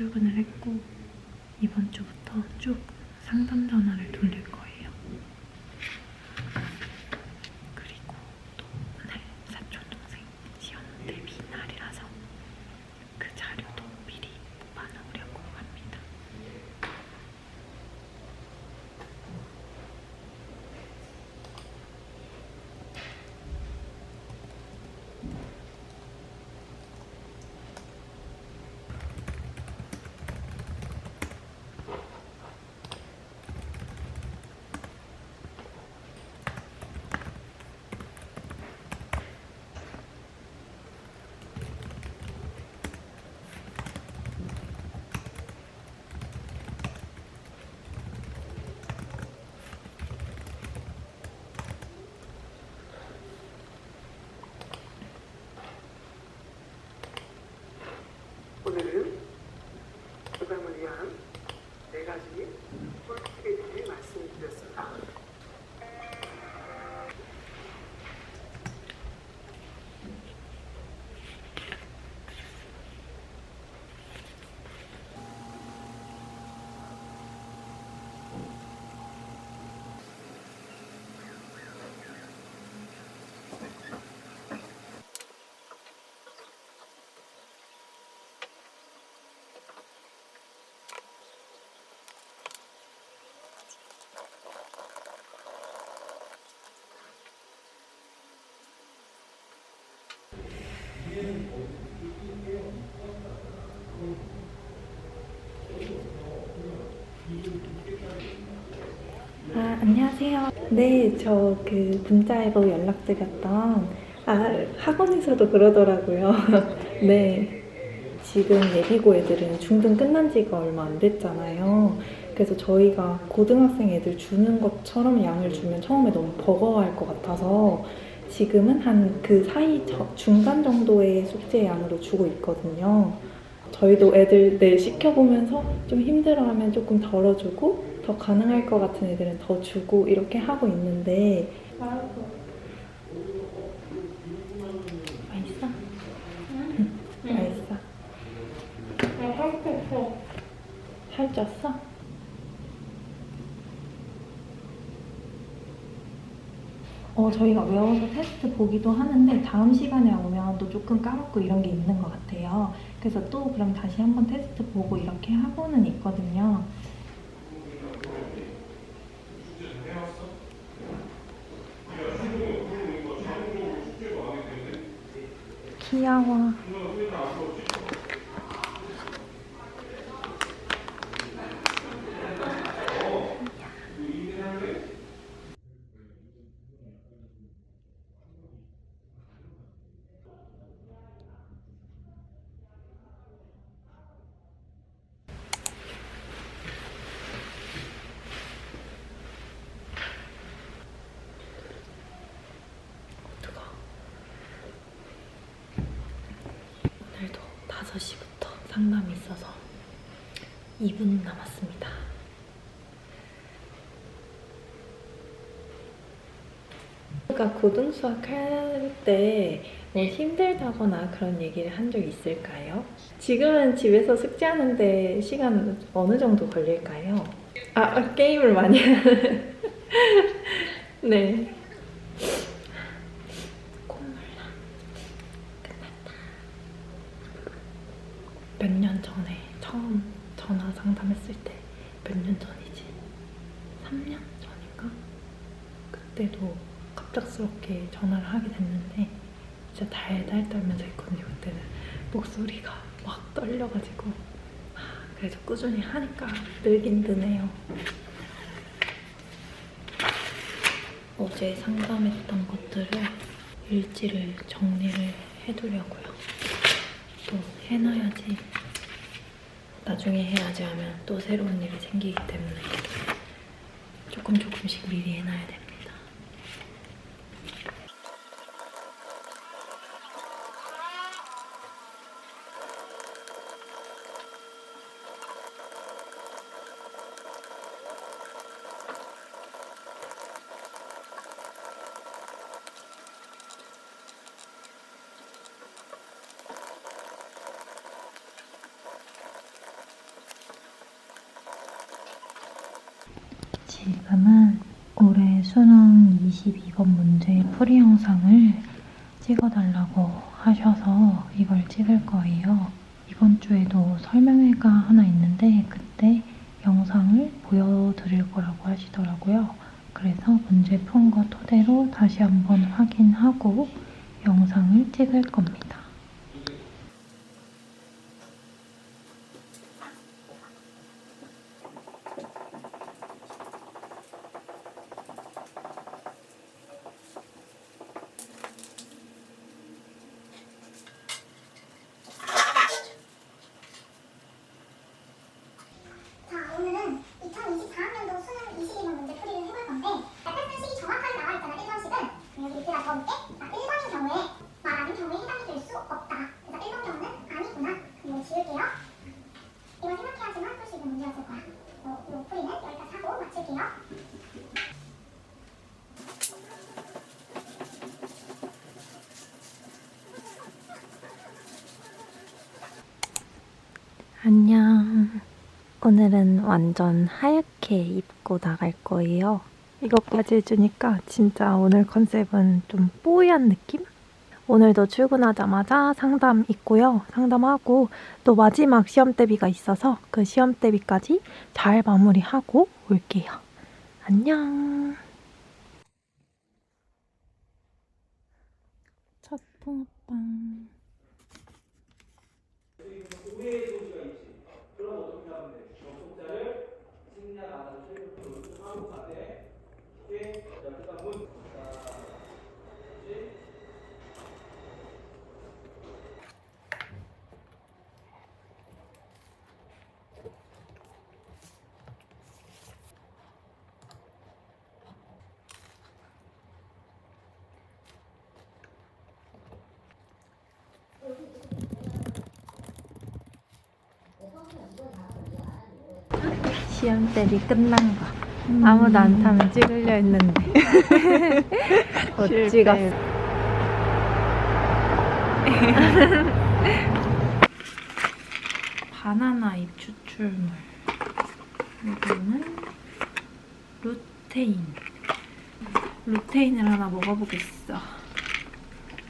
30분 정도 일찍 출근을 했고 이번 주부터 쭉 상담 전화를 돌릴 거예요. 그리고 또 오늘 사촌 동생 시험 대비 날이라서 그 자료도 미리 뽑아놓으려고 합니다. 오늘은 교감을 위한 네 가지 꿀팁에 대해 말씀드렸습니다. 아, 안녕하세요. 네, 저 그 문자에도 연락드렸던 아, 학원에서도 그러더라고요. 네. 지금 예비고 애들은 중등 끝난 지가 얼마 안 됐잖아요. 그래서 저희가 고등학생 애들 주는 것처럼 양을 주면 처음에 너무 버거워할 것 같아서 지금은 한 그 사이 저- 중간 정도의 숙제 양으로 주고 있거든요. 저희도 애들 네, 시켜보면서 좀 힘들어하면 조금 덜어주고 더 가능할 것 같은 애들은 더 주고 이렇게 하고 있는데 맛있어? 응, 맛있어. 살쪘어? 어, 저희가 외워서 테스트 보기도 하는데 다음 시간에 오면 또 조금 까먹고 이런 게 있는 것 같아요. 그래서 또 그럼 다시 한번 테스트 보고 이렇게 하고는 있거든요. 귀여워. 뜨거. 오늘도 5시부터 상담이 있어서 2분 남았습니다. 제가 고등 수학 할 때 뭐 힘들다거나 그런 얘기를 한 적 있을까요? 지금은 집에서 숙제하는데 시간 어느 정도 걸릴까요? 아, 아, 게임을 많이 하는. 네. 콧물 나. 끝났다. 몇 년 전에 처음 전화 상담했을 때 몇 년 전이지? 3년 전인가? 그 때도 갑작스럽게 전화를 하게 됐는데 진짜 달달 떨면서 했거든요. 그때는 목소리가 막 떨려가지고 아, 그래도 꾸준히 하니까 늘긴 느네요. 어제 상담했던 것들을 일지를 정리를 해두려고요. 또 해놔야지 나중에 해야지 하면 또 새로운 일이 생기기 때문에 조금 조금씩 미리 해놔야 됩니다. 지금은 올해 수능 22번 문제 풀이 영상을 찍어달라고 하셔서 이걸 찍을 거예요. 이번 주에도 설명회가 하나 있는데 그때 영상을 보여드릴 거라고 하시더라고요. 그래서 문제 푼 거 토대로 다시 한번 확인하고 영상을 찍을 겁니다. 자, 오늘은 2024학년도 수능 22번 문제 풀이를 해볼 건데 발표 시기 정확하게 나와 있잖아, 1번씩은. 그럼 여기 밑에다 적어볼게. 자, 1번인 경우에 말하는 경우에 해당이 될 수 없다. 그래서 1번 경우는 아니구나. 그럼 이거 지울게요. 이건 생각해야지만 풀 수 있는 문제였을 거야. 어, 이 풀이는 여기까지 하고 마칠게요. 안녕. 오늘은 완전 하얗게 입고 나갈 거예요. 이것까지 해주니까 진짜 오늘 컨셉은 좀 뽀얀 느낌? 오늘도 출근하자마자 상담 있고요. 상담하고 또 마지막 시험 대비가 있어서 그 시험 대비까지 잘 마무리하고 올게요. 안녕. 첫 붕어빵. 시험 대비 끝난 거. 아무도 안 타면 찍으려 했는데. 못 찍었어. 바나나 잎 추출물. 이거는 루테인. 루테인을 하나 먹어보겠어.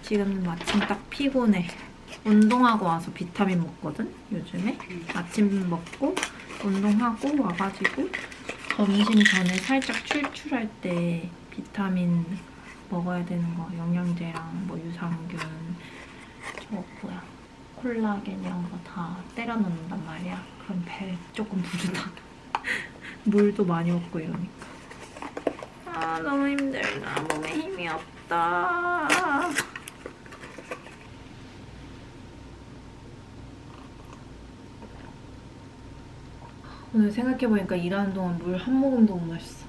지금 마침 딱 피곤해. 운동하고 와서 비타민 먹거든, 요즘에. 아침 먹고, 운동하고 와가지고, 점심 전에 살짝 출출할 때 비타민 먹어야 되는 거, 영양제랑 뭐 유산균, 뭐야, 콜라겐 이런 거 다 때려 넣는단 말이야. 그럼 배 조금 부르다. 물도 많이 먹고 이러니까. 아, 너무 힘들다. 몸에 힘이 없다. 오늘 생각해보니까 일하는 동안 물 한 모금도 못 마셨어.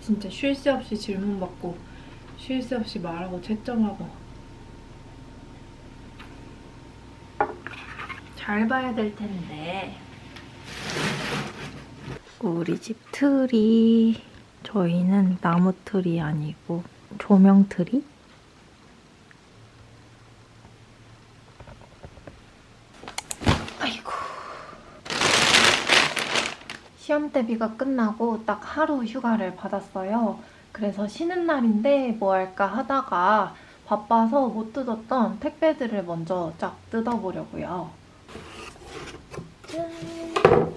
진짜 쉴 새 없이 질문 받고 쉴 새 없이 말하고 채점하고. 잘 봐야 될 텐데. 우리 집 트리 저희는 나무 트리 아니고 조명 트리고 대비가 끝나고 딱 하루 휴가를 받았어요. 그래서 쉬는 날인데 뭐 할까 하다가 바빠서 못 뜯었던 택배들을 먼저 쫙 뜯어보려고요. 짠.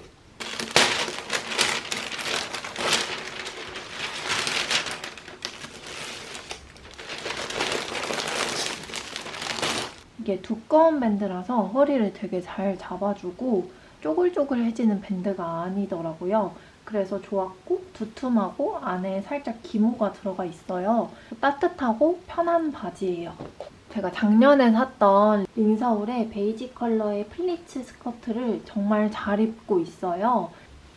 이게 두꺼운 밴드라서 허리를 되게 잘 잡아주고 쪼글쪼글해지는 밴드가 아니더라고요. 그래서 좋았고 두툼하고 안에 살짝 기모가 들어가 있어요. 따뜻하고 편한 바지예요. 제가 작년에 샀던 링서울의 베이지 컬러의 플리츠 스커트를 정말 잘 입고 있어요.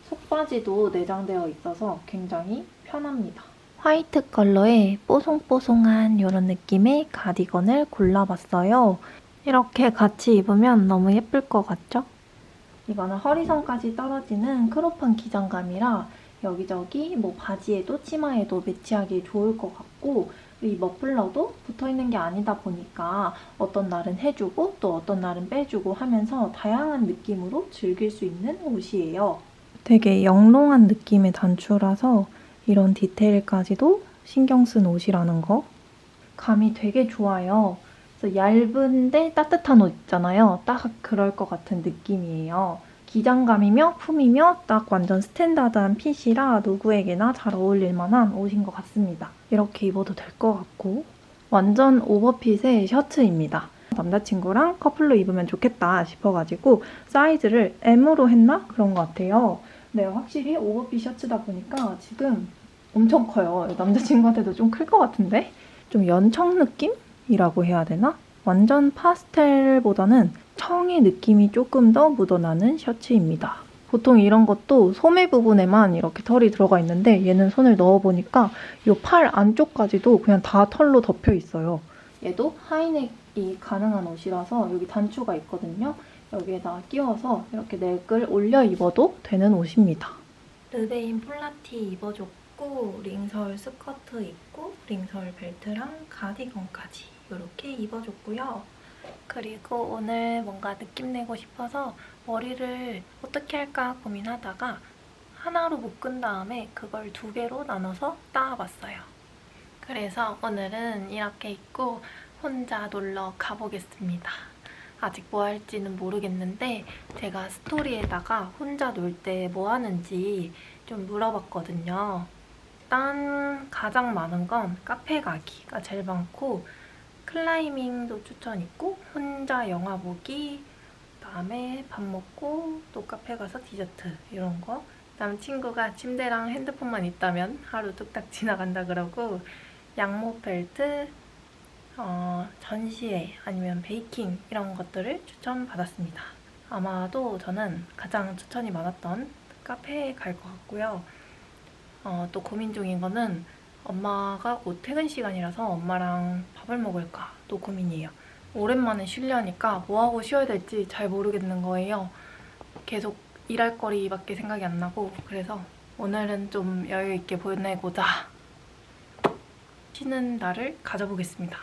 속바지도 내장되어 있어서 굉장히 편합니다. 화이트 컬러의 뽀송뽀송한 이런 느낌의 가디건을 골라봤어요. 이렇게 같이 입으면 너무 예쁠 것 같죠? 이거는 허리선까지 떨어지는 크롭한 기장감이라 여기저기 뭐 바지에도 치마에도 매치하기 좋을 것 같고 이 머플러도 붙어 있는 게 아니다 보니까 어떤 날은 해주고 또 어떤 날은 빼주고 하면서 다양한 느낌으로 즐길 수 있는 옷이에요. 되게 영롱한 느낌의 단추라서 이런 디테일까지도 신경 쓴 옷이라는 거. 감이 되게 좋아요. 얇은데 따뜻한 옷 있잖아요. 딱 그럴 것 같은 느낌이에요. 기장감이며 품이며 딱 완전 스탠다드한 핏이라 누구에게나 잘 어울릴 만한 옷인 것 같습니다. 이렇게 입어도 될 것 같고 완전 오버핏의 셔츠입니다. 남자친구랑 커플로 입으면 좋겠다 싶어가지고 사이즈를 M으로 했나? 그런 것 같아요. 네, 확실히 오버핏 셔츠다 보니까 지금 엄청 커요. 남자친구한테도 좀 클 것 같은데? 좀 연청 느낌 이라고 해야 되나? 완전 파스텔보다는 청의 느낌이 조금 더 묻어나는 셔츠입니다. 보통 이런 것도 소매 부분에만 이렇게 털이 들어가 있는데 얘는 손을 넣어보니까 이 팔 안쪽까지도 그냥 다 털로 덮여 있어요. 얘도 하이넥이 가능한 옷이라서 여기 단추가 있거든요. 여기에다 끼워서 이렇게 넥을 올려 입어도 되는 옷입니다. 르베인 폴라티 입어줬고 링설 스커트 입고 링설 벨트랑 가디건까지 이렇게 입어줬고요. 그리고 오늘 뭔가 느낌 내고 싶어서 머리를 어떻게 할까 고민하다가 하나로 묶은 다음에 그걸 두 개로 나눠서 따와봤어요. 그래서 오늘은 이렇게 입고 혼자 놀러 가보겠습니다. 아직 뭐 할지는 모르겠는데 제가 스토리에다가 혼자 놀 때 뭐 하는지 좀 물어봤거든요. 일단 가장 많은 건 카페 가기가 제일 많고 클라이밍도 추천 있고 혼자 영화 보기 그다음에 밥 먹고 또 카페 가서 디저트 이런 거 그다음 친구가 침대랑 핸드폰만 있다면 하루 뚝딱 지나간다 그러고 양모 벨트 어, 전시회 아니면 베이킹 이런 것들을 추천받았습니다. 아마도 저는 가장 추천이 많았던 카페에 갈 것 같고요. 어, 또 고민 중인 거는 엄마가 곧 퇴근 시간이라서 엄마랑 밥을 먹을까 또 고민이에요. 오랜만에 쉬려니까 뭐하고 쉬어야 될지 잘 모르겠는 거예요. 계속 일할 거리밖에 생각이 안 나고 그래서 오늘은 좀 여유 있게 보내고자 쉬는 날을 가져보겠습니다.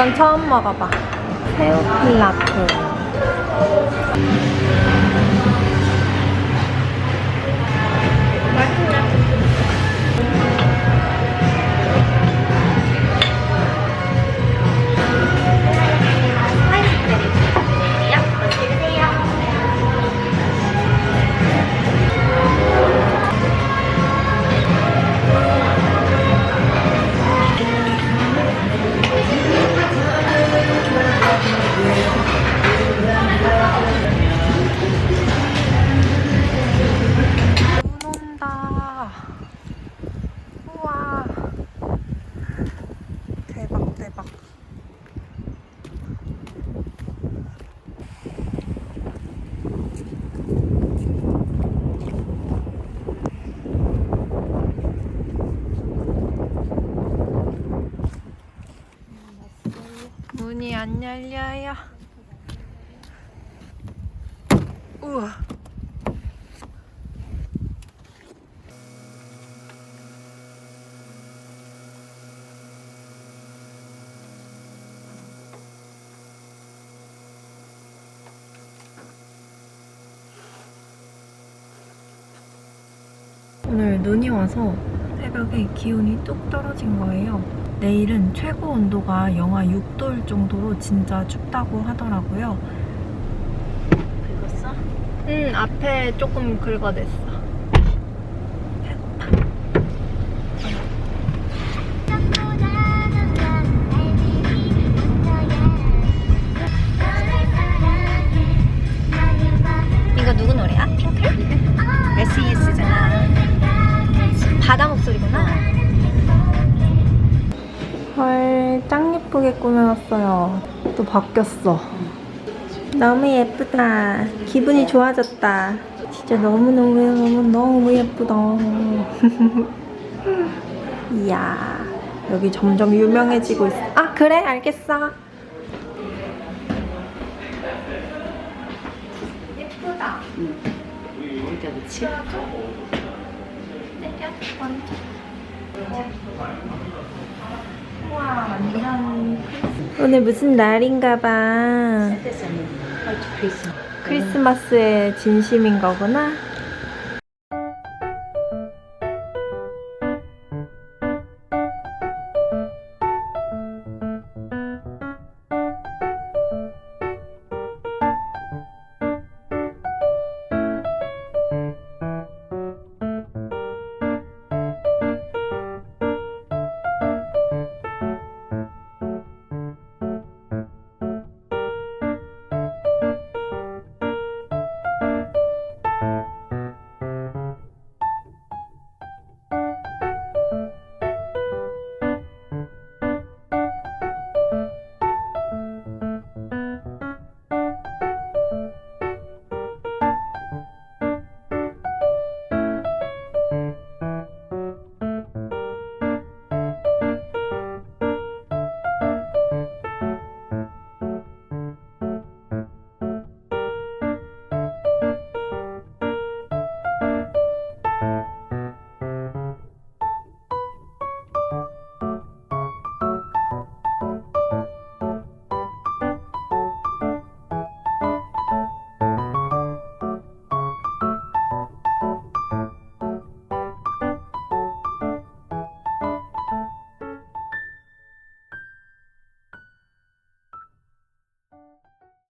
이건 처음 먹어봐. 새우 필라프. 열려요. 우와. 오늘 눈이 와서 새벽에 기온이 뚝 떨어진 거예요. 내일은 최고 온도가 영하 6도일 정도로 진짜 춥다고 하더라고요. 긁었어? 응, 앞에 조금 긁어냈어. 꾸며놨어요. 또 바뀌었어. 너무 예쁘다. 기분이 좋아졌다. 진짜 너무너무 너무 예쁘다. 이야, 여기 점점 유명해지고 있어. 아, 그래? 알겠어. 예쁘다. 여기다 붙이? 우와, 완전. 오늘 무슨 날인가 봐. 됐어요. 화이트 크리스. 크리스마스의 진심인 거구나.